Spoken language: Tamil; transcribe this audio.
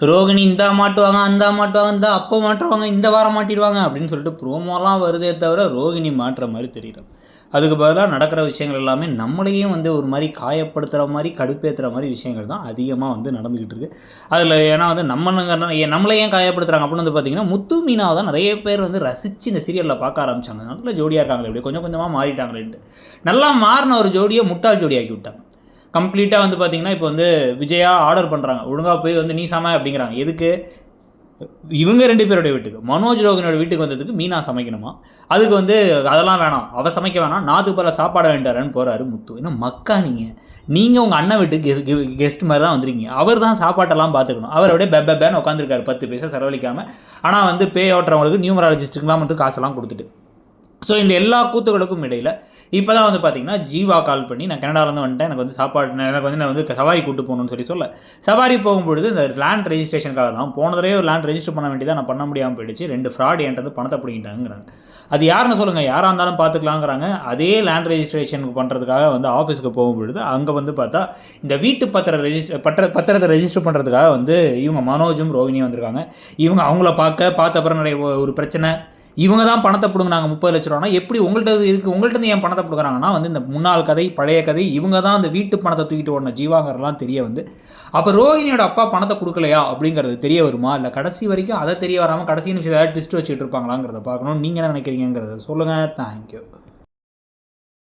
ரோகிணி இந்த மாட்டுவாங்க அந்த மாட்டுவாங்க இந்த அப்போ மாட்டுவாங்க இந்த வாரம் மாட்டிடுவாங்க அப்படின்னு சொல்லிட்டு ப்ரோமோலாம் வருதே தவிர ரோகிணி மாட்டுற மாதிரி தெரியல அதுக்கு பதிலாக நடக்கிற விஷயங்கள் எல்லாமே நம்மளையும் வந்து ஒரு மாதிரி காயப்படுத்துகிற மாதிரி கடுப்பேற்றுற மாதிரி விஷயங்கள் தான் அதிகமாக வந்து நடந்துக்கிட்டு இருக்குது அதில் ஏன்னா வந்து நம்ம நம்மளை ஏன் காயப்படுத்துகிறாங்க அப்படின்னு வந்து பார்த்தீங்கன்னா முத்து மீனாவை தான் நிறைய பேர் வந்து ரசித்து இந்த சீரியலில் பார்க்க ஆரம்பிச்சாங்க. நல்ல ஜோடியாக இருக்காங்களே இப்படி கொஞ்சம் கொஞ்சமாக மாறிட்டாங்களேன்ட்டு. நல்லா மாறின ஒரு ஜோடியை முட்டாள் ஆக்கி விட்டாங்க. கம்ப்ளீட்டாக வந்து பார்த்தீங்கன்னா இப்போ வந்து விஜயா ஆர்டர் பண்ணுறாங்க ஒழுங்காக போய் வந்து நீ சம அப்படிங்கிறாங்க. எதுக்கு? இவங்க ரெண்டு பேரோட வீட்டுக்கு. மனோஜ் ரோகனோட வீட்டுக்கு வந்ததுக்கு மீனா சமைக்கணுமா? அதுக்கு வந்து அதெல்லாம் வேணாம். அவ சமைக்க வேணாம். நாத்துக்கு பல சாப்பாடு வேண்டாரன்னு போகிறாரு முத்து. இன்னும் மக்கா நீங்கள் நீங்கள் உங்கள் அண்ணன் வீட்டுக்கு கெஸ்ட் மாதிரி தான் வந்துருக்கீங்க. அவர் தான் சாப்பாட்டெல்லாம் பார்த்துக்கணும் அவர் அப்படியே பெப்ப பேன்னு உட்காந்துருக்காரு பத்து பைசா செலவழிக்காமல் ஆனால் வந்து பே ஓட்டுறவங்களுக்கு நியூமராலஜிஸ்ட்டுக்கெலாம் மட்டும் காசெல்லாம் கொடுத்துட்டு. ஸோ இந்த எல்லா கூத்துகளுக்கும் இடையில் இப்போ தான் வந்து பார்த்தீங்கன்னா ஜீவா கால் பண்ணி நான் கனடாவிலேருந்து வந்துட்டேன் எனக்கு வந்து சாப்பாடு நான் எனக்கு வந்து நான் வந்து சவாரி கூட்டு போகணும்னு சொல்லி சொல்ல சவாரி போகும்பொழுது இந்த லேண்ட் ரெஜிஸ்ட்ரேஷனுக்காக தான் போன தடவை ஒரு லேண்ட் ரெஜிஸ்டர் பண்ண வேண்டியதாக நான் பண்ண முடியாமல் போயிடுச்சு ரெண்டு ஃப்ராட் என்கிட்ட வந்து பணத்தை பிடிக்கிட்டாங்கிறாங்க அது யாருன்னு சொல்லுங்கள் யாராக இருந்தாலும் பார்த்துக்கலாங்கிறாங்க அதே லேண்ட் ரெஜிஸ்ட்ரேஷனுக்கு பண்ணுறதுக்காக வந்து ஆஃபீஸுக்கு போகும்பொழுது அங்கே வந்து பார்த்தா இந்த வீட்டு பத்திர ரெஜிஸ்டர் பத்திர பத்திரத்தை ரெஜிஸ்டர் பண்ணுறதுக்காக வந்து இவங்க மனோஜும் ரோஹினியும் வந்திருக்காங்க. இவங்க அவங்கள பார்க்க பார்த்த அப்புறம் நிறைய ஒரு பிரச்சனை இவங்க தான் பணத்தை பிடுங்கினாங்க முப்பது லட்ச சொல்கிறோன்னா எப்படி உங்கள்கிட்ட இதுக்கு உங்கள்கிட்ட ஏன் பணத்தை கொடுக்குறாங்கன்னா வந்து இந்த முன்னாள் கதை பழைய கதை இவங்க தான் அந்த வீட்டு பணத்தை தூக்கிட்டு ஓடின ஜீவாங்கிறலாம் தெரிய வந்து அப்போ ரோஹினியோட அப்பா பணத்தை கொடுக்கலையா அப்படிங்கிறது தெரிய வருமா? இல்லை கடைசி வரைக்கும் அதை தெரிய வராமல் கடைசி நிமிஷம் ஏதாவது ட்விஸ்ட் வச்சுட்டு இருப்பாங்களாங்கிறத பார்க்கணும். நீங்கள் என்ன நினைக்கிறீங்கிறத சொல்லுங்கள் தேங்க்யூ